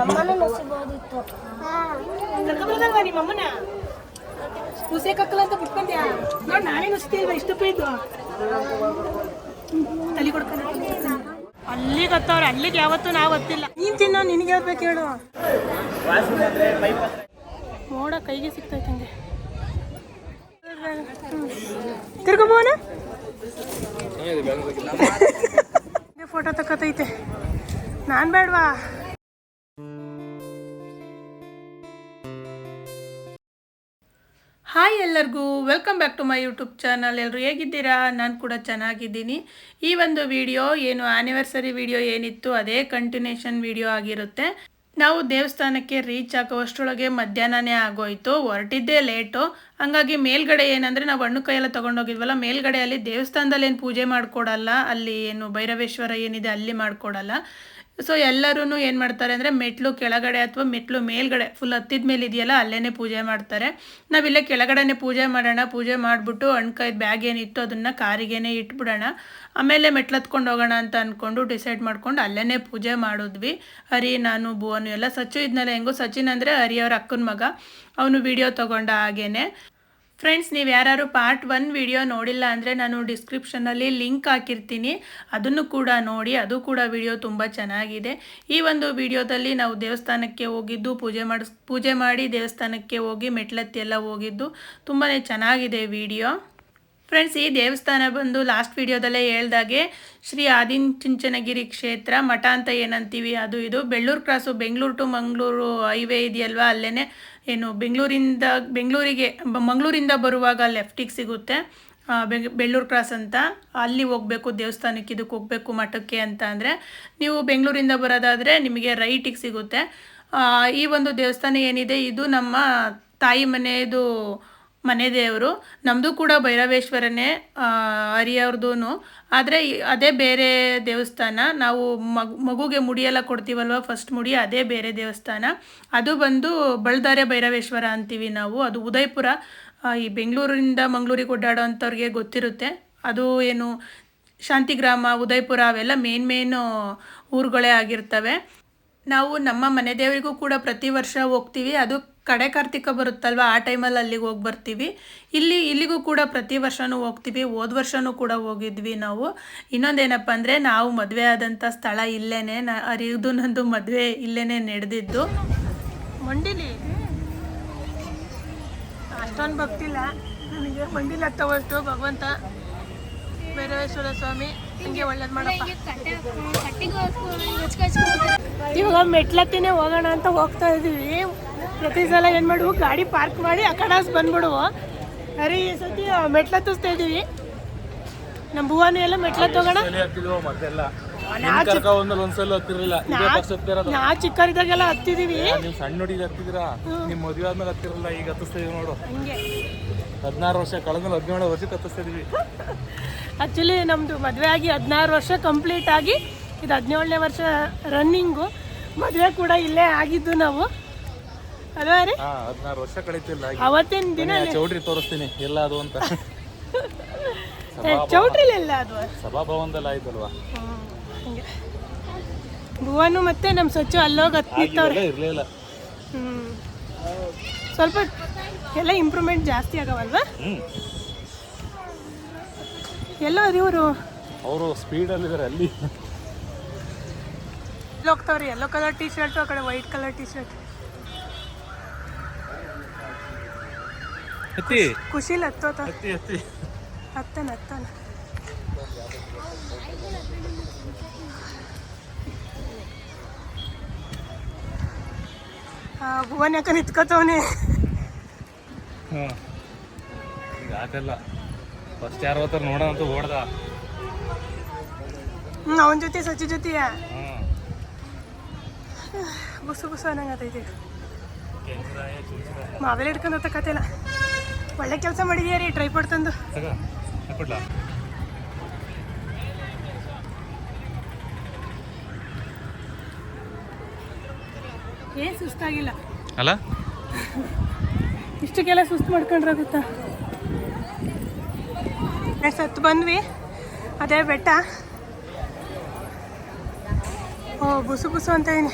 ಅಮ್ಮನೂ ಕೂಸೆ ಕಕ್ಕಲ ಅಂತ ನೋಡ್ ನಾನೇ ಇಷ್ಟು ತಲೆ ಅಲ್ಲಿಗೆ ಯಾವತ್ತು ಅಲ್ಲಿಗೆ ಯಾವತ್ತೂ ನಾವು ಹತ್ತಿಲ್ಲ ನೀನ್ ತಿನ್ನೋ ನಿನಗೆ ಹೇಳ್ಬೇಕು ಬೇಕು ಹೇಳು ಮೋಡ ಕೈಗೆ ಸಿಕ್ತೈತೆ ಹಂಗೆ ತಿರ್ಗೋಬೋನ ಫೋಟೋ ತಕ್ಕತೈತೆ ನಾನು ಬೇಡ್ವಾ? ಹಾಯ್ ಎಲ್ಲರಿಗೂ welcome back to my YouTube channel ಎಲ್ಲರೂ ಹೇಗಿದ್ದೀರಾ? ನಾನು ಕೂಡ ಚೆನ್ನಾಗಿದ್ದೀನಿ. ಈ ಒಂದು ವಿಡಿಯೋ ಏನು ಆ್ಯನಿವರ್ಸರಿ ವಿಡಿಯೋ ಏನಿತ್ತು, ಅದೇ ಕಂಟಿನ್ಯೂಷನ್ ವಿಡಿಯೋ ಆಗಿರುತ್ತೆ. ನಾವು ದೇವಸ್ಥಾನಕ್ಕೆ ರೀಚ್ ಆಗುವಷ್ಟರೊಳಗೆ ಮಧ್ಯಾಹ್ನನೇ ಆಗೋಯ್ತು. ಹೊರಟಿದ್ದೇ ಲೇಟು ಹಂಗಾಗಿ ಮೇಲ್ಗಡೆ ಏನಂದರೆ ನಾವು ಹಣ್ಣು ಕೈಯೆಲ್ಲ ತೊಗೊಂಡೋಗಿದ್ವಲ್ಲ, ಮೇಲ್ಗಡೆ ಅಲ್ಲಿ ದೇವಸ್ಥಾನದಲ್ಲಿ ಏನು ಪೂಜೆ ಮಾಡಿಕೊಡಲ್ಲ, ಅಲ್ಲಿ ಏನು ಭೈರವೇಶ್ವರ ಏನಿದೆ ಅಲ್ಲಿ ಮಾಡಿಕೊಡಲ್ಲ. ಸೊ ಎಲ್ಲರೂ ಏನು ಮಾಡ್ತಾರೆ ಅಂದರೆ ಮೆಟ್ಲು ಕೆಳಗಡೆ ಅಥವಾ ಮೆಟ್ಲು ಮೇಲ್ಗಡೆ ಫುಲ್ ಹತ್ತಿದ ಮೇಲೆ ಇದೆಯಲ್ಲ ಅಲ್ಲೇ ಪೂಜೆ ಮಾಡ್ತಾರೆ. ನಾವಿಲ್ಲೇ ಕೆಳಗಡೆನೆ ಪೂಜೆ ಮಾಡೋಣ, ಪೂಜೆ ಮಾಡಿಬಿಟ್ಟು ಹಣ್ಕಾಯ್ದು ಬ್ಯಾಗ್ ಏನಿತ್ತು ಅದನ್ನು ಕಾರಿಗೇನೆ ಇಟ್ಬಿಡೋಣ. ಆಮೇಲೆ ಮೆಟ್ಲು ಹತ್ಕೊಂಡು ಹೋಗೋಣ ಅಂತ ಅಂದ್ಕೊಂಡು ಡಿಸೈಡ್ ಮಾಡ್ಕೊಂಡು ಅಲ್ಲೇ ಪೂಜೆ ಮಾಡಿದ್ವಿ. ಹರಿ, ನಾನು, ಭುವನು ಎಲ್ಲ ಸಚ್ಚು ಇದ್ನಲ್ಲ ಹೆಂಗೋ, ಸಚಿನ್ ಅಂದರೆ ಹರಿಯವ್ರ ಅಕ್ಕನ ಮಗ. ಅವನು ವಿಡಿಯೋ ತೊಗೊಂಡ ಹಾಗೇನೆ. ಫ್ರೆಂಡ್ಸ್ ನೀವು ಯಾರು ಪಾರ್ಟ್ ಒನ್ ವಿಡಿಯೋ ನೋಡಿಲ್ಲ ಅಂದರೆ ನಾನು ಡಿಸ್ಕ್ರಿಪ್ಷನಲ್ಲಿ ಲಿಂಕ್ ಹಾಕಿರ್ತೀನಿ. ಅದನ್ನು ಕೂಡ ನೋಡಿ, ಅದು ಕೂಡ ವಿಡಿಯೋ ತುಂಬ ಚೆನ್ನಾಗಿದೆ. ಈ ಒಂದು ವಿಡಿಯೋದಲ್ಲಿ ನಾವು ದೇವಸ್ಥಾನಕ್ಕೆ ಹೋಗಿದ್ದು, ಪೂಜೆ ಮಾಡಿಸ್, ಪೂಜೆ ಮಾಡಿ ದೇವಸ್ಥಾನಕ್ಕೆ ಹೋಗಿ ಮೆಟ್ಲತ್ತಿ ಎಲ್ಲ ಹೋಗಿದ್ದು ತುಂಬಾ ಚೆನ್ನಾಗಿದೆ ವಿಡಿಯೋ ಫ್ರೆಂಡ್ಸ್ ಈ ದೇವಸ್ಥಾನ ಬಂದು ಲಾಸ್ಟ್ ವಿಡಿಯೋದಲ್ಲೇ ಹೇಳ್ದಾಗೆ, ಶ್ರೀ ಆದಿಚುಂಚನಗಿರಿ ಕ್ಷೇತ್ರ, ಮಠ ಅಂತ ಏನಂತೀವಿ, ಅದು ಇದು. Bellur cross Bengaluru to Mangaluru highway ಇದೆಯಲ್ವಾ ಅಲ್ಲೇ ಏನು, ಬೆಂಗಳೂರಿಂದ, ಬೆಂಗಳೂರಿಗೆ ಮಂಗಳೂರಿಂದ ಬರುವಾಗ ಲೆಫ್ಟಿಗೆ ಸಿಗುತ್ತೆ. ಬೆಳ್ಳೂರು ಕ್ರಾಸ್ ಅಂತ. ಅಲ್ಲಿ ಹೋಗಬೇಕು, ದೇವಸ್ಥಾನಕ್ಕೆ ಇದಕ್ಕೆ ಹೋಗಬೇಕು ಮಠಕ್ಕೆ ಅಂತ ಅಂದರೆ, ನೀವು ಬೆಂಗಳೂರಿಂದ ಬರೋದಾದರೆ ನಿಮಗೆ ರೈಟಿಗೆ ಸಿಗುತ್ತೆ. ಈ ಒಂದು ದೇವಸ್ಥಾನ ಏನಿದೆ, ಇದು ನಮ್ಮ ತಾಯಿ ಮನೆಯದು ಮನೆ ದೇವರು. ನಮ್ಮದು ಕೂಡ ಭೈರವೇಶ್ವರನೇ ಹರಿಯವ್ರದ್ದು ಆದರೆ ಅದೇ ಬೇರೆ ದೇವಸ್ಥಾನ, ನಾವು ಮಗು, ಮಗುಗೆ ಮುಡಿಯೆಲ್ಲ ಕೊಡ್ತೀವಲ್ವ ಫಸ್ಟ್ ಮುಡಿ, ಅದೇ ಬೇರೆ ದೇವಸ್ಥಾನ. ಅದು ಬಂದು ಬಳ್ದಾರೆ ಭೈರವೇಶ್ವರ ಅಂತೀವಿ ನಾವು. ಅದು ಉದಯಪುರ ಈ ಬೆಂಗಳೂರಿಂದ ಮಂಗಳೂರಿಗೆ ಓಡಾಡೋ ಗೊತ್ತಿರುತ್ತೆ. ಅದು ಏನು, ಶಾಂತಿಗ್ರಾಮ, ಉದಯಪುರ ಅವೆಲ್ಲ ಮೇನ್ ಮೇನು ಊರುಗಳೇ ಆಗಿರ್ತವೆ. ನಾವು ನಮ್ಮ ಮನೆ ದೇವರಿಗೂ ಕೂಡ ಪ್ರತಿ ವರ್ಷ ಹೋಗ್ತೀವಿ. ಅದು ಕಡೆ ಕಾರ್ತಿಕ ಬರುತ್ತಲ್ವ ಆ ಟೈಮಲ್ಲಿ ಅಲ್ಲಿಗೆ ಹೋಗಿ ಬರ್ತೀವಿ. ಇಲ್ಲಿ ಇಲ್ಲಿಗೂ ಕೂಡ ಪ್ರತಿ ವರ್ಷವೂ ಹೋಗ್ತೀವಿ ಹೋದ ವರ್ಷವೂ ಕೂಡ ಹೋಗಿದ್ವಿ ನಾವು. ಇನ್ನೊಂದೇನಪ್ಪ ಅಂದರೆ ನಾವು ಮದುವೆ ಆದಂಥ ಸ್ಥಳ ಇಲ್ಲೇ ನಾ ಅರಿದು ನಂದು ಮದುವೆ ಇಲ್ಲೇ ನಡೆದಿದ್ದು. ಮಂಡಿಲಿ? ಅಷ್ಟೊಂದು ಭಕ್ತಿಲ್ಲ ನನಗೆ ಮಂಡಿಲ ಹತ್ತವಷ್ಟು ಭಗವಂತ. ಭೈರವೇಶ್ವರ ಸ್ವಾಮಿ ಹಿಂಗೆ ಒಳ್ಳೇದು ಮಾಡಪ್ಪ. ಇವಾಗ ಮೆಟ್ಲತ್ತಿನೇ ಹೋಗೋಣ ಅಂತ ಹೋಗ್ತಾ ಇದೀವಿ. ಪ್ರತಿ ಸಲ ಏನು ಮಾಡುವು? ಗಾಡಿ ಪಾರ್ಕ್ ಮಾಡಿ ಆ ಕಡೆ ಬಂದ್ಬಿಡುವು. ಅರೆ ಈ ಸತಿ ಮೆಟ್ಲತ್ತಿಸ್ತಾ ಇದ್ದೀವಿ ನಮ್ಮ ಭುವನ ಎಲ್ಲ ಮೆಟ್ಲ ಹೋಗೋಣ ಸಲ ಹತ್ತಿದ್ವು ಮೊದಲೆಲ್ಲ ನಾ ಚಿಕ್ಕರಿದಾಗೆಲ್ಲ ಹತ್ತಿದೀವಿ. ನೀವು ಸಣ್ಣ ಹುಡುಗಿ ಹತ್ತಿದ್ರಾ ನಿಮ್ ಮದುವೆ ಆದ್ಮೇಲೆ ಹತ್ತಿರಲ್ಲ ಈಗ ಹತ್ತಿಸ್ತಾ ಇದೀವಿ ನೋಡು. ಹಂಗೆ. ಹದಿನಾರು ವರ್ಷ ಕಳೆದ್ಮೇಲೆ ಹದಿನೇಳು ವರ್ಷಕ್ಕೆ ಹತ್ತಿಸ್ತಾ ಇದೀವಿ. ಆ್ಯಕ್ಚುಲಿ ನಮ್ಮದು ಮದುವೆ ಆಗಿ ಹದಿನಾರು ವರ್ಷ ಕಂಪ್ಲೀಟ್ ಆಗಿ ಇದು ಹದಿನೇಳನೇ ವರ್ಷ ರನ್ನಿಂಗು ಮದುವೆ ಕೂಡ ಇಲ್ಲೇ ಆಗಿದ್ದು ನಾವು. ಅಲ್ವಾ ರೀ? ಹದಿನಾರು ವರ್ಷ ಕಳೀತಿಲ್ಲ. ಅವತ್ತಿನ ದಿನ ಚೌಟ್ರಿ ತೋರಿಸ್ತೀನಿ ಎಲ್ಲ ಅದು ಅಂತ ಚೌಟ್ರಿಲೆಲ್ಲ ಅದು ಸಭಾಭವನದಲ್ಲಿ ಆಯ್ತಲ್ವಾ? ಹಂಗೆ. ಭುವನು ಮತ್ತೆ ನಮ್ಮ ಸ್ವಚ್ಛ ಅಲ್ಲೋಗಿ ಹತ್ತಿತ್ತವ್ರೆ ಇರಲಿಲ್ಲ ಸ್ವಲ್ಪ ಎಲ್ಲ ಇಂಪ್ರೂವ್ಮೆಂಟ್ ಜಾಸ್ತಿ ಆಗವಲ್ವಾ? ಎಲ್ಲೋ ಇವರು? ಅವರು ಸ್ಪೀಡಲ್ಲಿ ಇದಾರೆ ಅಲ್ಲಿ. ಹೋಗ್ತಾವ್ರಿ ಯೆಲ್ಲೋ ಕಲರ್ ಟೀ ಶರ್ಟು ಆ ಕಡೆ ವೈಟ್ ಕಲರ್ ಟೀ ಶರ್ಟ್ ಎತ್ತಿ ಖುಷಿಲಿ ಹತ್ತೋತ. ಎತ್ತಿ ಎತ್ತಿ ಹತ್ತಾನ ಹತ್ತಾನ. ಭುವನ್ ಯಾಕೆ ನಿತ್ಕೋತವನೆ? ಈಗ ಆಗಲ್ಲ ಫಸ್ಟ್ ಯಾರು ಹೋತಾರ ನೋಡಂತ ಅಂತ ಓಡ್ದ. ಹ್ಞೂ ಅವನ ಜೊತೆ ಸಚಿ ಜೊತೆಯ? ಬುಸು ಬುಸು ಅನ್ನಂಗತೈತಿ ಮಾವೆಲ್ಲ ಹಿಡ್ಕೊಂಡು ಹೋಗ್ತಾ ಕತೆಲ್ಲ ಒಳ್ಳೆ ಕೆಲಸ ಮಾಡಿದ್ಯಾ ರೀ ಟ್ರೈಪಾಡ್ ತಂದು. ಏನ್ ಸುಸ್ತಾಗಿಲ್ಲ? ಅಲ್ಲ? ಇಷ್ಟಕ್ಕೆಲ್ಲ ಸುಸ್ತು ಮಾಡ್ಕೊಂಡ್ರಾಗುತ್ತಾ? ನೆಕ್ಸ್ಟ್ ಹತ್ತು ಬಂದ್ವಿ. ಅದೇ ಬೆಟ್ಟ. ಓ ಬುಸು ಬುಸು ಅಂತ ಏನು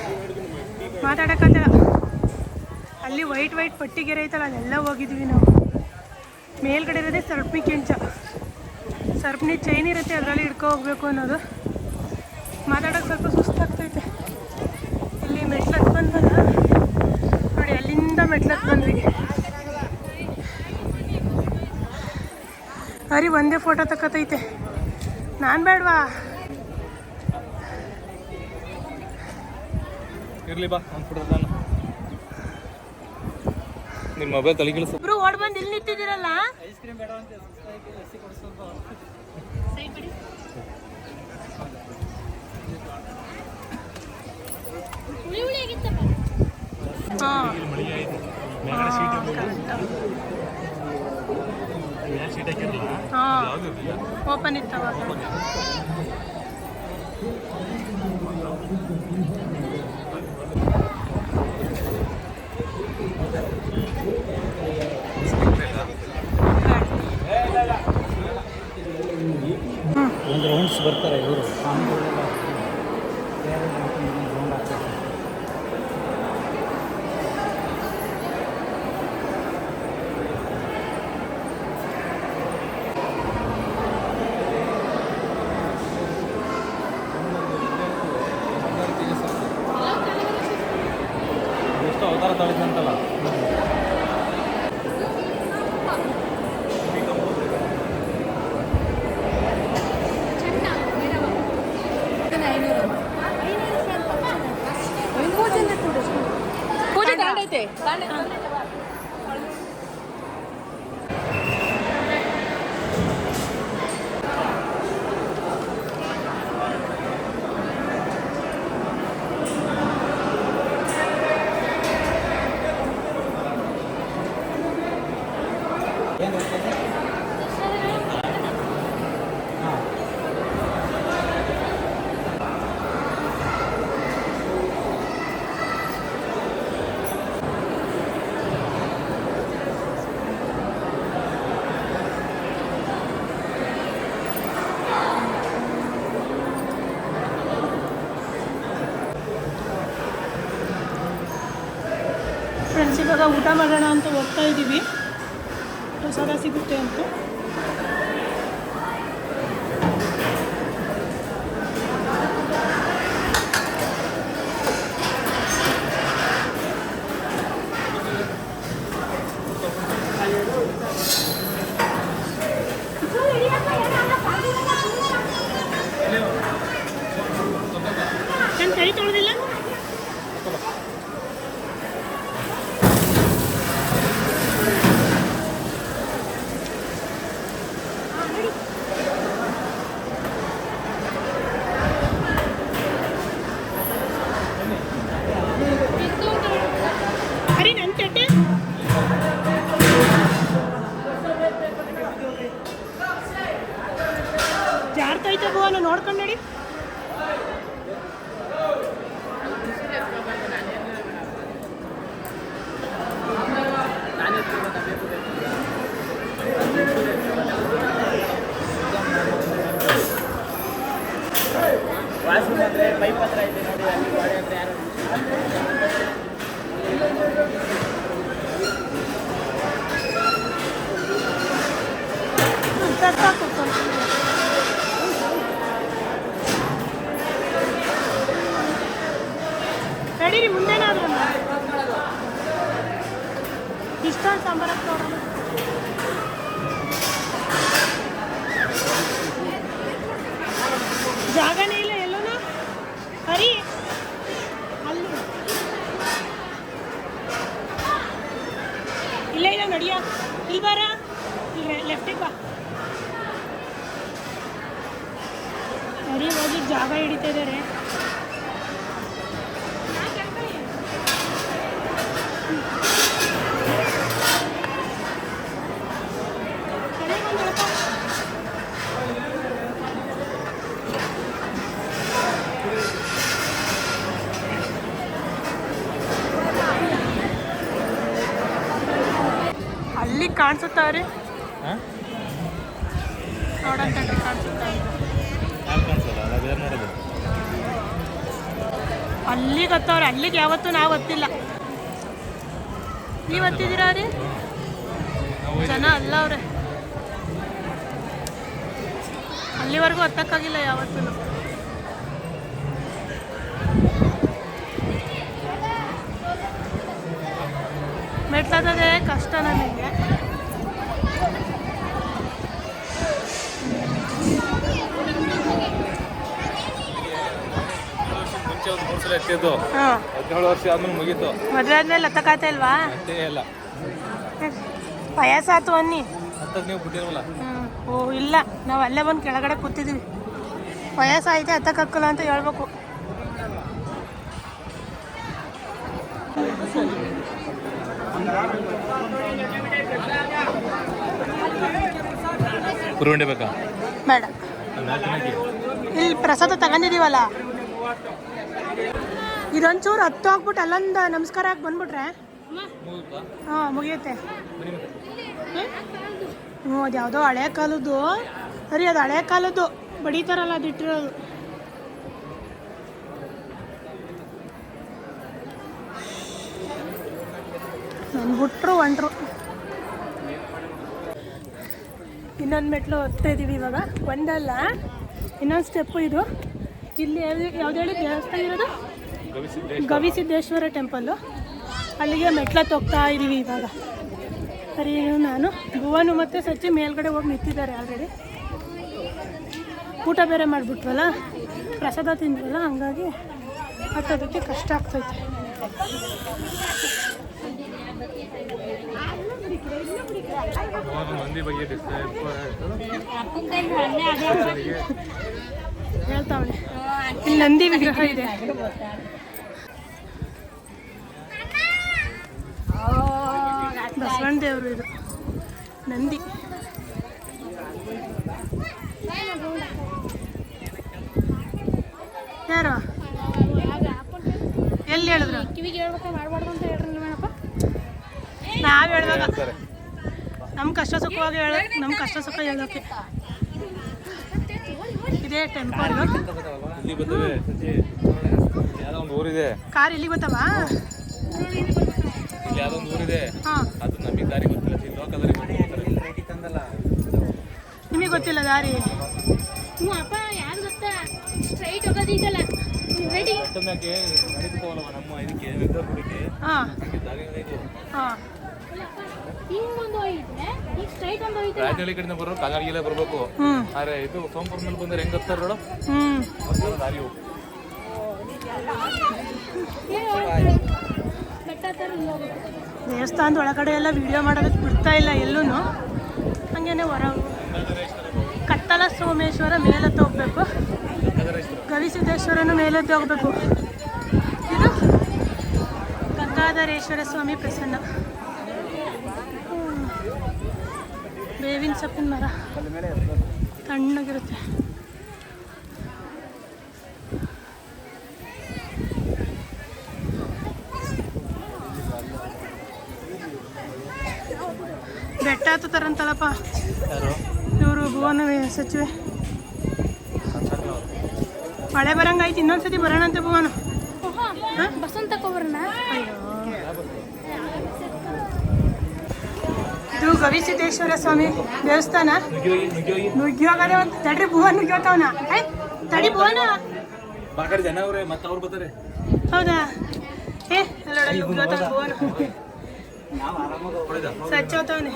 ಮಾತಾಡಕ್ಕಂತ ಅಲ್ಲಿ ವೈಟ್ ವೈಟ್ ಪಟ್ಟಿಗೆರೆ ಐತಲ್ಲ ಅಲ್ಲೆಲ್ಲ ಹೋಗಿದ್ವಿ ನಾವು. ಮೇಲ್ಗಡೆ ಇರೋದೇ ಸರ್ಪಿ ಕೆಂಚ. ಸರ್ಪಿನಿ ಚೈನ್ ಇರುತ್ತೆ, ಅದರಲ್ಲಿ ಹಿಡ್ಕೊ ಹೋಗ್ಬೇಕು ಅನ್ನೋದು. ಮಾತಾಡೋಕೆ ಸ್ವಲ್ಪ ಸುಸ್ತಾಗ್ತೈತೆ. ಇಲ್ಲಿ ಮೆಟ್ಲಕ್ಕೆ ಬಂದಲ್ಲ ನೋಡಿ, ಅಲ್ಲಿಂದ ಮೆಟ್ಲಕ್ಕೆ ಬಂದ್ವಿ. ಅರಿ, ಒಂದೇ ಫೋಟೋ ತಕ್ಕತೈತೆ ನಾನು ಬೇಡವಾ? ಇರಲಿ ಬಾ, ಒಂದು ನಿಮ್ಮ ಮೊಬೈಲ್ ತಲೆ ಇಬ್ರು ಓಡ್ ಬಂದು ಇಲ್ಲಿ ನಿಂತಿದ್ದೀರಲ್ಲ? ಹುಳಿ ಹುಳಿ ಆಗಿತ್ತಪ್ಪ ಹಾ ಮಳಿ ಆಯ್ತು ಮೇಲ್ಗಡೆ ಸೀಟ್ ಸೀಟ್ ಹಾಕಿರಲ್ಲ. ಹಾ. ಯಾವ್ದು ಇರಲಿಲ್ಲ ಓಪನ್ ಇತ್ತವಾಗ ಒಂದು ರೌಂಡ್ಸ್ ಬರ್ತಾರೆ ಇವರು. তাড়াতাড়ি জানতালা ಇವಾಗ ಊಟ ಮಾಡೋಣ ಅಂತ ಹೋಗ್ತಾ ಇದ್ದೀವಿ. ಪ್ರಸಾದ ಸಿಗುತ್ತೆ ಅಂತ. ಮುಂದೇನಾದ್ರು ಇಷ್ಟೊಂದು ಸಾಂಬಾರಕ್ಕೆ ನೋಡೋಣ ಜಾಗನೇ ಇಲ್ಲ ಎಲ್ಲೂ ಹರಿ ಅಲ್ಲಿ ಇಲ್ಲ ಇಲ್ಲ ನಡಿಯ ಇಲ್ಲಿ ಬಾರ ಇಲ್ಲಿ ಲೆಫ್ಟಿಗೆ ಬಾ ಹರಿ ಹೋಗಿ ಜಾಗ ಹಿಡಿತಾ ಇದ್ದಾರೆ. ಅಲ್ಲಿಗೆ ಯಾವತ್ತೂ ನಾವು ಹತ್ತಿಲ್ಲ. ನೀವು ಹತ್ತಿದ್ದೀರಾ ರೀ? ಜನ ಅಲ್ಲ ಅವ್ರೆ. ಅಲ್ಲಿವರೆಗೂ ಒತ್ತಕ್ಕಾಗಿಲ್ಲ ಯಾವತ್ತೂ. ಮೆಟ್ಲದೇ ಕಷ್ಟ ನನಗೆ ಮುಂಚೆ ಒಂದು ಮೂರು ಸಲ ಎತ್ತಿದ್ದು. ಹದಿನೇಳು ವರ್ಷ ಆದ್ಮೇಲೆ ಮುಗೀತು. ಮದುವೆ ಆದ್ಮೇಲೆ ಹತ್ತಕ್ಕಾತ ಇಲ್ವಾ? ಅಷ್ಟೇ ಇಲ್ಲ. ವಯಸ್ಸಾತು ಅನ್ನಿ. ಹತ್ತಕ್ಕೆ ನೀವು ಬಿಟ್ಟಿರಲ್ಲ. ಹ್ಮ್. ಓ ಇಲ್ಲ. ನಾವು ಅಲ್ಲೇ ಬಂದು ಕೆಳಗಡೆ ಕೂತಿದ್ದೀವಿ ವಯಸ್ಸಾಯ್ತೆ ಹತ್ತಕ್ಕಲ್ಲ ಅಂತ ಹೇಳ್ಬೇಕು. ಕುರುವಂಡೆ ಬೇಕಾ? ಬೇಡ. ಇಲ್ಲಿ ಪ್ರಸಾದ ತಗೊಂಡಿದೀವಲ್ಲ? ಇದೊಂಚೂರು ಹತ್ತು ಹೋಗ್ಬಿಟ್ಟು ಅಲ್ಲೊಂದು ನಮಸ್ಕಾರ ಹಾಕಿ ಬಂದ್ಬಿಟ್ರೆ? ಹಾಂ, ಮುಗಿಯುತ್ತೆ. ಹ್ಞೂ ಅದು ಯಾವುದೋ ಹಳೆ ಕಾಲದ್ದು. ಸರಿ, ಅದು ಹಳೆ ಕಾಲದ್ದು. ಬಡಿತಾರಲ್ಲ ಅದು ಇಟ್ಟಿರೋದು. ನಾನು ಬಿಟ್ರು ಒಂಟ್ರು. ಇನ್ನೊಂದು ಮೆಟ್ಲು ಹೋಗ್ತಾ ಇದ್ದೀವಿ ಇವಾಗ. ಒಂದಲ್ಲ, ಇನ್ನೊಂದು ಸ್ಟೆಪ್ಪು ಇದು. ಇಲ್ಲಿ ಯಾವ್ದು ಯಾವ್ದು ಹೇಳಿ ದೇವಸ್ಥಾನ ಇರೋದು? ಗವಿಸಿದ್ದೆ ಗವಿಸಿದ್ದೇಶ್ವರ ಟೆಂಪಲ್ಲು ಅಲ್ಲಿಗೆ ಮೆಟ್ಲ ಹೋಗ್ತಾ ಇದ್ದೀವಿ ಇವಾಗ. ಸರಿ ನಾನು. ಭುವನು ಮತ್ತು ಸಚ್ಚಿ ಮೇಲ್ಗಡೆ ಹೋಗಿ ನಿಂತಿದ್ದಾರೆ ಆಲ್ರೆಡಿ ಊಟ ಬೇರೆ ಮಾಡಿಬಿಟ್ವಲ್ಲ? ಪ್ರಸಾದ ತಿಂದ್ವಲ್ಲ ಹಂಗಾಗಿ ಹತ್ತೋದಕ್ಕೆ ಕಷ್ಟ ಆಗ್ತೈತೆ. ಮಂದಿ ಬಗ್ಗೆ ಡಿಸ್ಟರ್ಬ್ ಹೇಳ್ತಾವಳೆ. ಇಲ್ಲಿ ನಂದಿ ವಿಗ್ರಹ ಇದೆ. ಬಸವಣ್ಣ ದೇವರು ಇದು. ನಂದಿ. ಯಾರು? ಎಲ್ಲಿ ಹೇಳಿದ್ರು? ಕಿವಿಗೆ ಹೇಳ್ಬೇಕಾ? ಮಾಡ್ಬಾರ್ದು ಅಂತ ಹೇಳ್ರಿ ಮೇಡಪ್ಪ ನಾವು ಹೇಳ್ದಾಗ ನಮ್ಮ ಕಷ್ಟ ಸುಖವಾಗಿ ಹೇಳ ನಮ್ಮ ಕಷ್ಟ ಸುಖ ಹೇಳೋಕೆ. ಇದೇ ಟೆಂಪಲ್ ಯಾವುದೋ ಒಂದು ಊರಿದೆ. ಕಾರ್ ಇಲ್ಲಿ ಗೊತ್ತವ? ಇಲ್ಲಿ ಯಾವುದೋ ಒಂದು ಊರಿದೆ. ಹಾಂ. ಅದು ನಮಗೆ ದಾರಿ ಗೊತ್ತಿಲ್ಲ. ಇಲ್ಲಿ ಲೋಕದಲ್ಲಿ ನಿಮಗೆ ಗೊತ್ತಿಲ್ಲ ದಾರಿ. ಹ್ಞೂ ಅಪ್ಪ ಯಾರು ಗೊತ್ತಾ? ಸ್ಟ್ರೈಟ್ ಹೋಗೋದೀಗಲ್ಲ ರೆಡಿ ಒಟ್ಟೊಂದಕ್ಕೆ ನಡೀತವಲ್ಲವ ನಮ್ಮ ಇದಕ್ಕೆ? ಗುಡಿಗೆ ಹಾಂ. ಹಂಗೆ ದಾರಿ ಇದು. ಹಾಂ. ರಾಜನಹಳ್ಳಿ ಕಡೆಯಿಂದ ಬರೋ ಬರಬೇಕು. ಆದ್ರೆ ಇದು ಮೇಲೆ ಬಂದ್ರೆ ಹೆಂಗ್ ಹತ್ತಾರ ದಾರಿ ದೇವಸ್ಥಾನದ ಒಳಗಡೆ ಎಲ್ಲ ವಿಡಿಯೋ ಮಾಡೋದಕ್ಕೆ ಬಿಡ್ತಾ ಇಲ್ಲ ಎಲ್ಲೂ ಹಂಗೇನೆ ಹೊರ ಕತ್ತಲ ಸೋಮೇಶ್ವರ ಮೇಲತ್ತು ಹೋಗ್ಬೇಕು. ಗವಿಸಿದ್ದೇಶ್ವರನು ಮೇಲತ್ತು ಹೋಗ್ಬೇಕು. ಇದು ಗಂಗಾಧರೇಶ್ವರ ಸ್ವಾಮಿ ಪ್ರಸನ್ನ ಹ್ಮ್. ಬೇವಿನ ಸೊಪ್ಪಿನ ಮರ. ತಣ್ಣಗಿರುತ್ತೆ. ಬೆಟ್ಟ ಹತ್ತತಾರಂತಲ್ಲಪ್ಪ ಯಾರು? ಇವರು ಭುವನ ಸಚಿವೆ. ಮಳೆ ಬರಂಗಾಯ್ತು ಇನ್ನೊಂದ್ಸತಿ ಬರೋಣಂತೆ ಭುವನ. ಬಸಂತ ಬರೋಣ ಇದು ಗವಿಸಿದ್ದೇಶ್ವರ ಸ್ವಾಮಿ ದೇವಸ್ಥಾನ. ನುಗ್ಗಿ ನುಗ್ಗಿ ಹೋಗಿ ನುಗ್ಗಿ ಹೋಗದೆ ಒಂದು ತಡ್ರಿ ಭುವನ್ ನುಗ್ಗಿಯೋತವನ ಏಯ್ ತಡಿ ಭುವನ. ಜನ ಅವ್ರೆ ಮತ್ತೆ ಅವ್ರು ಬರ್ತಾರೆ. ಹೌದಾ? ಏ ಅಲ್ಲೋಡ ನುಗ್ಗಿವತ್ತವ ಭುವನ ಸಚ್ಚೋತವನೆ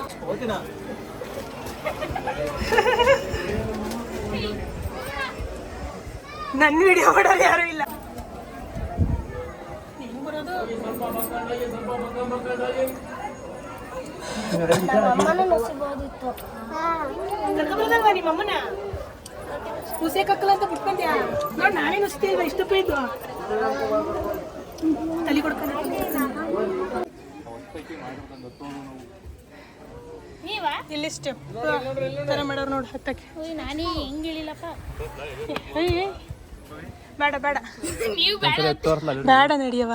ನನ್ನ ವಿಡಿಯೋ ಮಾಡೋರು ಯಾರು ಇಲ್ಲ. ಹೆಂಗ್ ಬರೋದು? ಕರ್ಕೊಂಬರ್ದಲ್ವಾ ನಿಮ್ಮ ಅಮ್ಮನ ಹುಸೆ ಕಕ್ಕಲ ಅಂತ ಬಿಟ್ಕೊಂಡ್ಯಾ ನೋಡ್ ನಾನೇ ನುಸ್ತಿಲ್ವಾ ಇಷ್ಟು ಇದ್ದು ತಲೆ ಕೊಡ್ಕೊಂಡು ಇಲ್ಲಿ ಸ್ಟೆಪ್ ಥರ ಮಾಡೋರು ನೋಡಿ ಹತ್ತಕ್ಕೆ ನಾನೇ ಹೆಂಗ್ ಹೇಳಿಲ್ಲಪ್ಪ. ಬೇಡ ಬೇಡ ನೀವು ಬೇಡ ನಡಿಯವ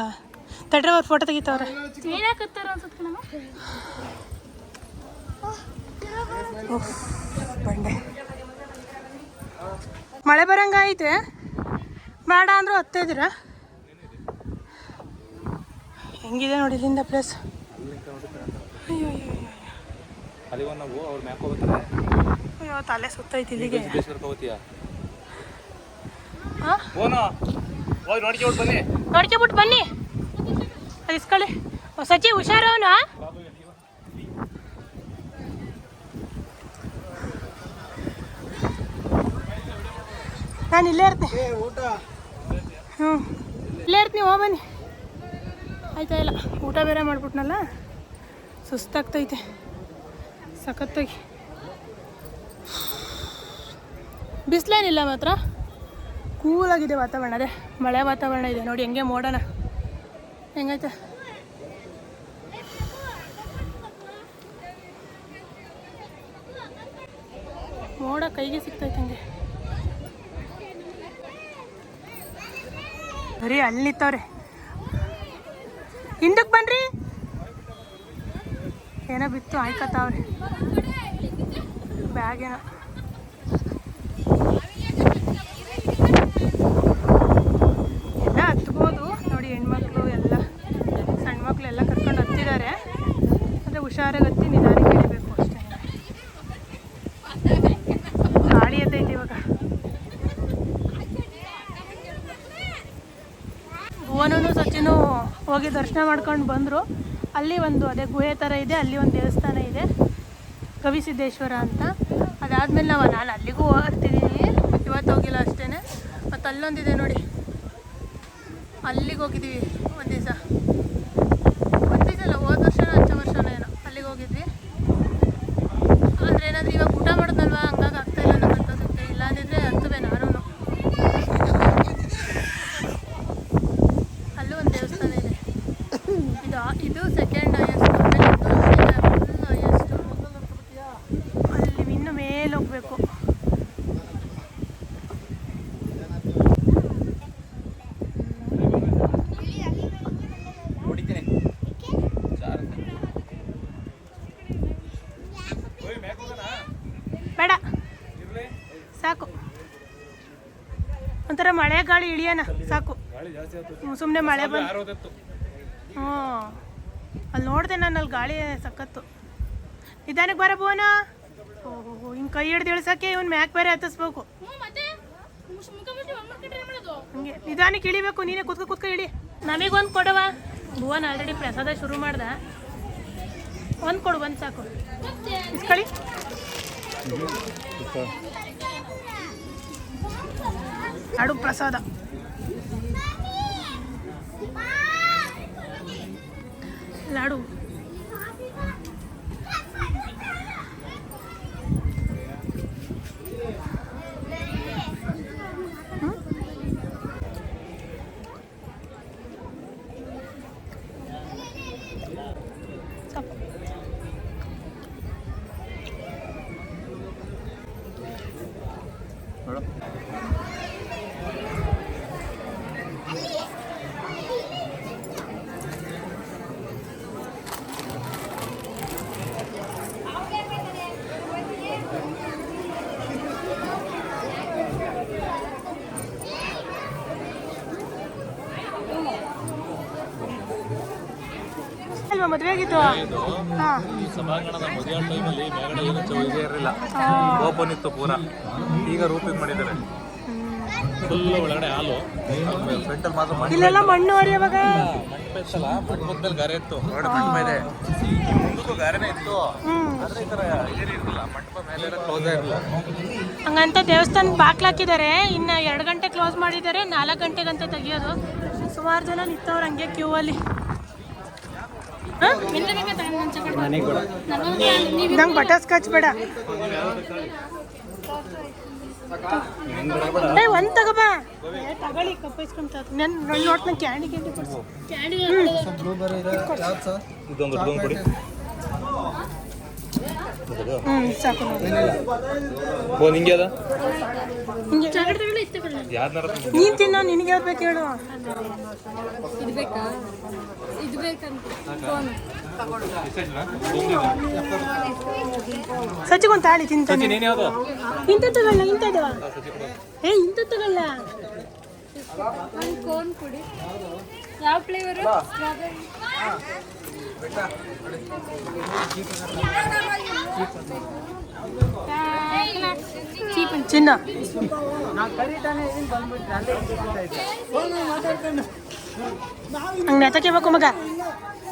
ತಡ್ರಿ ಅವ್ರ ಫೋಟೋ ತೆಗಿತಾವ್ರೆ ಏನಾಕತ್ತಾರ ಅನ್ಸುತ್ತೆ ಬಂಡೆ. ಮಳೆ ಬರಂಗಾಯ್ತೆ? ಬೇಡ ಅಂದ್ರು ಹತ್ತಿದ್ದೀರಾ ಹೆಂಗಿದೆ ನೋಡಿ ಇಲ್ಲಿಂದ ಪ್ಲೇಸ್ ಅಯ್ಯೋ ತಲೆ ಸುತ್ತೈತಿ ಇಲ್ಲಿಗೆ. ನೋಡ್ಕೊಬಿಟ್ಟು ಬನ್ನಿ. ಅದು ಇಸ್ಕೊಳ್ಳಿ ಓ, ಸಚ್ಚಿ ನಾನು ಇಲ್ಲೇ ಇರ್ತೀನಿ ಹ್ಞೂ. ಇಲ್ಲೇ ಇರ್ತೀನಿ ಹೋಗಿ ಬನ್ನಿ. ಆಯ್ತಾ ಇಲ್ಲ. ಊಟ ಬೇರೆ ಮಾಡ್ಬಿಟ್ನಲ್ಲ? ಸುಸ್ತಾಗ್ತೈತೆ. ಸಖತ್ತಾಗಿ. ಬಿಸಿಲೇನಿಲ್ಲ ಮಾತ್ರ? ಕೂಲಾಗಿದೆ ವಾತಾವರಣ. ಅದೇ ಮಳೆ ವಾತಾವರಣ ಇದೆ. ನೋಡಿ ಹೆಂಗೆ ಮೋಡನ. ಹೆಂಗೈತೆ ಮೋಡ ಕೈಗೆ ಸಿಗ್ತೈತೆ ಹಂಗೆ. ಬರೀ ಅಲ್ಲಿ ನಿಂತವ್ರೆ ಹಿಂದಕ್ಕೆ ಬನ್ರಿ. ಏನೋ ಬಿತ್ತು ಆಯ್ಕತ್ತಾವ್ರಿ. ಬ್ಯಾಗ್ ಏನೋ ಎಲ್ಲ ಹತ್ಬೋದು ನೋಡಿ ಹೆಣ್ಮಕ್ಳು ಎಲ್ಲ ಸಣ್ಣ ಮಕ್ಳು ಎಲ್ಲ ಕರ್ಕೊಂಡು ಹತ್ತಿದ್ದಾರೆ ಆದರೆ ಹುಷಾರಾಗಿ ಹತ್ತಿ ನಿಧಾನಕ್ಕೆ ಇಳಿಬೇಕು ಅಷ್ಟೇ ಗಾಳಿ ಎದ್ದೈತೆ ಇವಾಗ ಭುವನೂ ಸಚಿನು ಹೋಗಿ ದರ್ಶನ ಮಾಡ್ಕೊಂಡು ಬಂದರು. ಅಲ್ಲಿ ಒಂದು ಅದೇ ಗುಹೆ ಥರ ಇದೆ, ಅಲ್ಲಿ ಒಂದು ದೇವಸ್ಥಾನ ಇದೆ. ಕವಿಸಿದ್ದೇಶ್ವರ ಅಂತ. ಅದಾದಮೇಲೆ ನಾವು ನಾನು ಅಲ್ಲಿಗೂ ಹೋಗ್ತಿದ್ದೀನಿ ಇವತ್ತು ಹೋಗಿಲ್ಲ ಅಷ್ಟೇ ಮತ್ತು ಅಲ್ಲೊಂದಿದೆ ನೋಡಿ. ಅಲ್ಲಿಗೆ ಹೋಗಿದ್ದೀವಿ ಒಂದು ದಿವಸ ಒಂದು ದಿವಸ ಅಲ್ಲ ಹೋದ ವರ್ಷ ಹಚ್ಚ ವರ್ಷನ ಏನೋ ಅಲ್ಲಿಗೆ ಹೋಗಿದ್ವಿ ಅಂದರೆ ಏನಾದರೂ ಇವಾಗ ಊಟ ಮಾಡೋದಲ್ವಾ ಹಂಗಾಗಿ ಆಗ್ತಾ ಇಲ್ಲ ನನಗೆ ಅನ್ಸೋದಕ್ಕೆ ಇಲ್ಲ ಅಂದಿದ್ರೆ ಹತ್ತುವೆ ನಾನು ಅಲ್ಲೂ ಒಂದು ದೇವಸ್ಥಾನ ಇದೆ ಇದು ಆ- ಇದು ಸೆಕೆಂಡ್ ಹೈಯೆಸ್ಟ್ ಆಮೇಲೆ ಫುಲ್ ಹೈಯೆಸ್ಟ್ ಅಲ್ಲಿ ಇನ್ನು ಮೇಲೆ ಹೋಗ್ಬೇಕು ಹೊಡಿತೀನಿ ಬೇಡ ಸಾಕು ಒಂಥರ ಮಳೆ ಗಾಳಿ ಇಳಿಯನ ಸಾಕು. ಗಾಳಿ ಜಾಸ್ತಿ ಆಯ್ತು ಸುಮ್ಮನೆ ಮಳೆ ಬಂದು ಹ್ಞೂ ಅಲ್ಲಿ ನೋಡಿದೆ ನಾನು ಅಲ್ಲಿ ಗಾಳಿ ಸಖತ್ತು. ನಿಧಾನಕ್ಕೆ ಬರ ಬೋನ ಓಹೋ ಹಿಂಗೆ ಕೈ ಹಿಡ್ದು ಇಳಿಸಕ್ಕೆ ಇವ್ನು ಮ್ಯಾಕ್ ಬೇರೆ ಹತ್ತಿಸ್ಬೇಕು. ಹಂಗೆ ನಿಧಾನಕ್ಕೆ ಇಳಿಬೇಕು ನೀನೇ ಕುತ್ಕ ಕುತ್ಕ ಇಳಿ. ನಮಗೊಂದು ಕೊಡವ ಭುವನ್ ಆಲ್ರೆಡಿ ಪ್ರಸಾದ ಶುರು ಮಾಡ್ದ. ಒಂದು ಕೊಡು ಒಂದು ಸಾಕು. ಕಳಿ ಇಸ್ಕೊಳ್ಳಿ ಅಡು ಪ್ರಸಾದ ಲಾಡು ಅಲ್ವಾ ಮದುವೆ ಆಗಿದ್ದು ಹಾಂ. ಈ ಸಭಾಂಗಣದ ಮದುವೆ ಟೈಮಲ್ಲಿ ಮೇಗಡೆ ಏನು ಚೌ ಇದೇ ಇರಲಿಲ್ಲ. ಓಪನ್ ಇತ್ತು ಪೂರ. ಈಗ ರೂಪಿಂಗ್ ಮಾಡಿದ್ದಾರೆ. ಫುಲ್ ಒಳಗಡೆ ಹಾಲು. ಮಾತ್ರ ಇಲ್ಲೆಲ್ಲ ಮಣ್ಣು ಮೇಲೆ ಗಾರೆ ಇತ್ತು. ಹೊರಗಡೆ ಮಂಟಪ ಇದೆ ಮುಂದಕ್ಕೂ ಗಾರೆನೇ ಇತ್ತು. ಹ್ಮ್. ಆದ್ರೆ ಈ ಥರ ಏನಿರಲಿಲ್ಲ ಮಂಟಪ ಮೇಲೆ ಕ್ಲೋಸ್ ಇರಲಿಲ್ಲ. ಹಂಗಂತ ದೇವಸ್ಥಾನ ಬಾಕ್ಲಾಕಿದ್ದಾರೆ ಇನ್ನು ಎರಡು ಗಂಟೆ ಕ್ಲೋಸ್ ಮಾಡಿದ್ದಾರೆ. ನಾಲ್ಕು ಗಂಟೆಗಂತ ತೆಗಿಯೋದು. ಸುಮಾರು ಜನ ನಿಂತವ್ರು ಹಂಗೆ ಕ್ಯೂ ಅಲ್ಲಿ. ನಂಗೆ ಬಟರ್ ಸ್ಕಾಚ್ ಬೇಡ. ಏ ಒಂದು ತಗೋಬಾ. ತಗೊಳ್ಳಿ ಕಪ್ಪ ಇಸ್ಕೊಂತ ನಾನು ನೋಡಿ ನೋಡ್ತಾನೆ ಕ್ಯಾಂಡಿ ಕ್ಯಾಂಡಿ ಕೊಡ್ಸು. ಕೊಡಿ. ಹ್ಞೂ ಸಾಕು ಅದ? ಹಿಂಗೆ ಯಾವ್ದಾರ ನೀನು ತಿನ್ನೋ ನಿನಗೆ ಯಾವ್ದು ಬೇಕು ಹೇಳು. ಇದು ಬೇಕಾ? ಇದು ಬೇಕಂತ. ಫೋನ್. ಸಚ್ಚಿಗೊಂದು ತಾಳಿ ತಿಂತಾನೆ. ಇಂಥ ತಗೊಳ್ಳ ಇಂಥದ್ದು ಏ ಇಂಥ ತಗೊಳ್ಳ. ಕೊಡಿ. ಯಾವ ಫ್ಲೇವರು ಸ್ಟ್ರಾಬೆರಿ ಚೀಪ್ ಅಂತ ಚಿನ್ನ. ಹಂಗೆ ನೆತಕ್ಕೆ ಬೇಕು ಮಗ.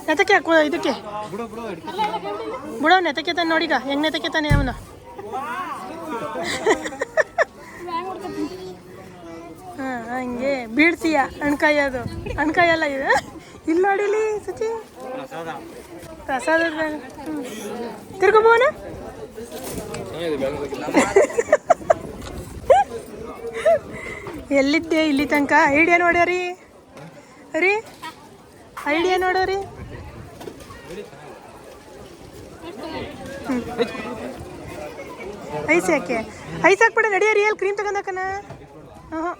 ನೆತಕ್ಕೆ ಹಾಕು ಇದಕ್ಕೆ. ಬಿಡೋ ನೆತಕ್ಕೆ ತಾನೆ ನೋಡಿಗ ಹೆಂಗ್ ನೆತಕ್ಕೆ ತಾನೆ ಅವನು? ಹಾಂ, ಹಂಗೆ. ಬೀಡ್ತೀಯ ಅಣ್ಕಾಯಿ ಅದು. ಅಣ್ಕಾಯಿ ಅಲ್ಲ ಇದು. ಇಲ್ಲಿ ನೋಡಿಲಿ ಸಚಿ. ಪ್ರಸಾದ ತಿರ್ಗಬೋನ? ಎಲ್ಲಿದ್ದೆ ಇಲ್ಲಿ ತನಕ? ಐಡಿಯಾ ನೋಡ್ಯಾರಿ ರೀ? ಐಡಿಯಾ ನೋಡೋರಿ ಐಸ್ ಯಾಕೆ? ಐಸ್ ಹಾಕ್ಬಿಡ ನಡಿಯರಿ ಎಲ್ಲಿ ಕ್ರೀಮ್ ತಗೊಂಡಾಕನ ಹಾಂ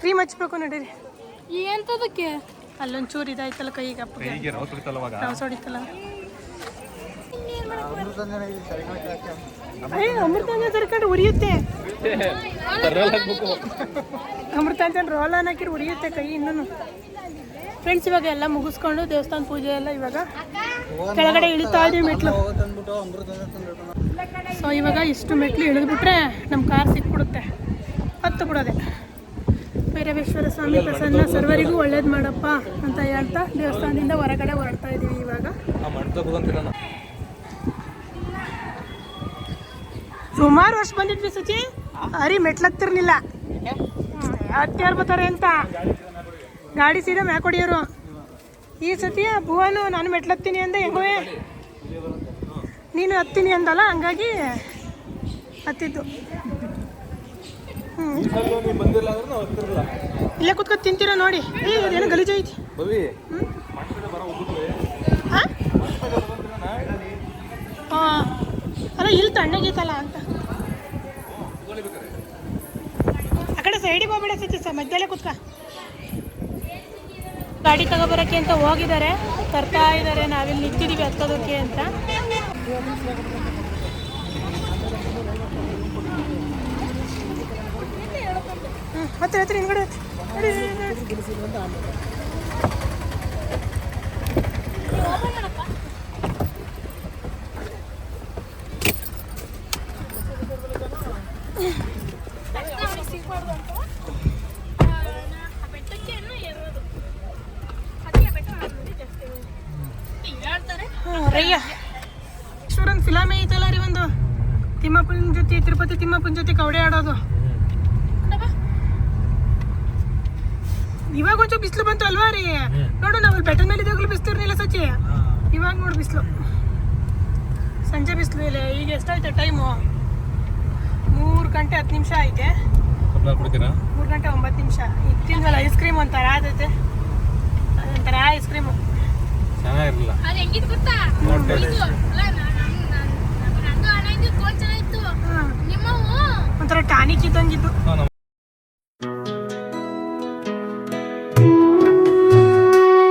ಕ್ರೀಮ್ ಹಚ್ಬೇಕು ನಡೀರಿ. ಎಂತದಕ್ಕೆ ಅಲ್ಲೊಂದು ಚೂರು ಇದಾಯ್ತಲ್ಲ ಕೈಗೆ ಅಪ್ಪಗೆ ಸೊಡಿತಲ್ಲ ಅಯ್ಯ ಅಮೃತಾಂಜನ್ ತರ್ಕೊಂಡು ಉರಿಯುತ್ತೆ. ಅಮೃತಾಂಜನ್ ರೋಲ್ ಆನ್ ಹಾಕಿರಿ ಉರಿಯುತ್ತೆ ಕೈ ಇನ್ನೂ ಫ್ರೆಂಡ್ಸ್ ಇವಾಗ ಎಲ್ಲ ಮುಗಿಸ್ಕೊಂಡು ದೇವಸ್ಥಾನ ಪೂಜೆ ಎಲ್ಲ ಇವಾಗ ಕೆಳಗಡೆ ಇಳಿತಾ ಇದೀವಿ ಮೆಟ್ಲು. ಸೊ ಇವಾಗ ಇಷ್ಟು ಮೆಟ್ಲು ಇಳಿದ್ಬಿಟ್ರೆ ನಮ್ಮ ಕಾರ್ ಸಿಕ್ಬಿಡುತ್ತೆ. ಹತ್ತು ಬಿಡೋದೆ. ಭೈರವೇಶ್ವರ ಸ್ವಾಮಿ ಪ್ರಸನ್ನ ಸರ್ವರಿಗೂ ಒಳ್ಳೇದು ಮಾಡಪ್ಪ ಅಂತ ಹೇಳ್ತಾ ದೇವಸ್ಥಾನದಿಂದ ಹೊರಗಡೆ ಹೊರಡ್ತಾ ಇದ್ದೀವಿ ಇವಾಗ. ಸುಮಾರು ವರ್ಷ ಬಂದಿದ್ವಿ ಸುಚಿ. ಅರಿ ಮೆಟ್ಲತ್ತಿರ್ಲಿಲ್ಲ. ಹತ್ತಿಯಾರು ಬರ್ತಾರೆ ಅಂತ. ಗಾಡಿ ಸೀದಾ ಮ್ಯಾಕೊಡಿಯೋರು ಈ ಸತಿ ಭುವನು ನಾನು ಮೆಟ್ಲತ್ತೀನಿ ಅಂದೆ ಹೆಂಗೋ ನೀನು ಹತ್ತೀನಿ ಅಂದಲ್ಲ ಹಂಗಾಗಿ ಹತ್ತಿದ್ದು ಹ್ಞೂ ಬಂದಿಲ್ಲ ಅಂದ್ರೆ ನಾವು ಹತ್ತಿರಲ್ಲ ಇಲ್ಲೇ ಕುತ್ಕೊಂಡು ತಿಂತೀರ ನೋಡಿ. ಏನು ಅದೇನು ಐತಿ. ಹಾಂ ಅಲ್ಲ ಇಲ್ಲಿ ತಣ್ಣಗೈತಲ್ಲ ಅಂತ. ಆ ಕಡೆ ಸೈಡಿಗೆ ಹೋಗ್ಬೇಡ ಸಚ್ಚಿ ಸರ್ ಮಧ್ಯದಲ್ಲೇ ಕುತ್ಕ. ಗಾಡಿ ತಗೋಬರಕ್ಕೆ ಅಂತ ಹೋಗಿದ್ದಾರೆ ತರ್ತಾ ಇದ್ದಾರೆ ನಾವಿಲ್ಲಿ ನಿಂತಿದ್ದೀವಿ ಹತ್ತೋದಕ್ಕೆ ಅಂತ. ಹತ್ತಿರ ಹತ್ತಿರ ಹಿಂದ್ಗಡೆ. ಫಿಲಾಮೆ ಐತಲ್ಲ ರೀ ಒಂದು ತಿಮ್ಮಪ್ಪನ ಜೊತೆ ತಿರುಪತಿ ತಿಮ್ಮಪ್ಪನ ಜೊತೆ ಕವಡೆ ಆಡೋದು. ಇವಾಗ ಒಂಚೂರು ಬಿಸಿಲು ಬಂತು ಅಲ್ವಾ ರೀ? ನೋಡು ನಾವು ಬೆಟ್ಟದ ಮೇಲೆ ಇದಾಗಲೂ ಬಿಸಿಲು ಇರಲಿಲ್ಲ ಸಚಿ. ಇವಾಗ ನೋಡು ಬಿಸಿಲು. ಸಂಜೆ ಬಿಸಿಲು ಇಲ್ಲ ಈಗ ಎಷ್ಟಾಯ್ತು ಟೈಮು ಮೂರು ಗಂಟೆ ಹತ್ತು ನಿಮಿಷ ಐತೆ. ಮೂರು ಗಂಟೆ ಒಂಬತ್ತು ನಿಮಿಷ. ಈಗ ತಿಂದಲ್ಲ ಐಸ್ ಕ್ರೀಮ್ ಒಂಥರ ಆದೈತೆ. ಅದೊಂಥರ ಐಸ್ ಕ್ರೀಮು ಗೊತ್ತಾ? ಒಂಥರ ಟಾನಿಕ್ ಇದ್ದಂಗಿದ್ದು.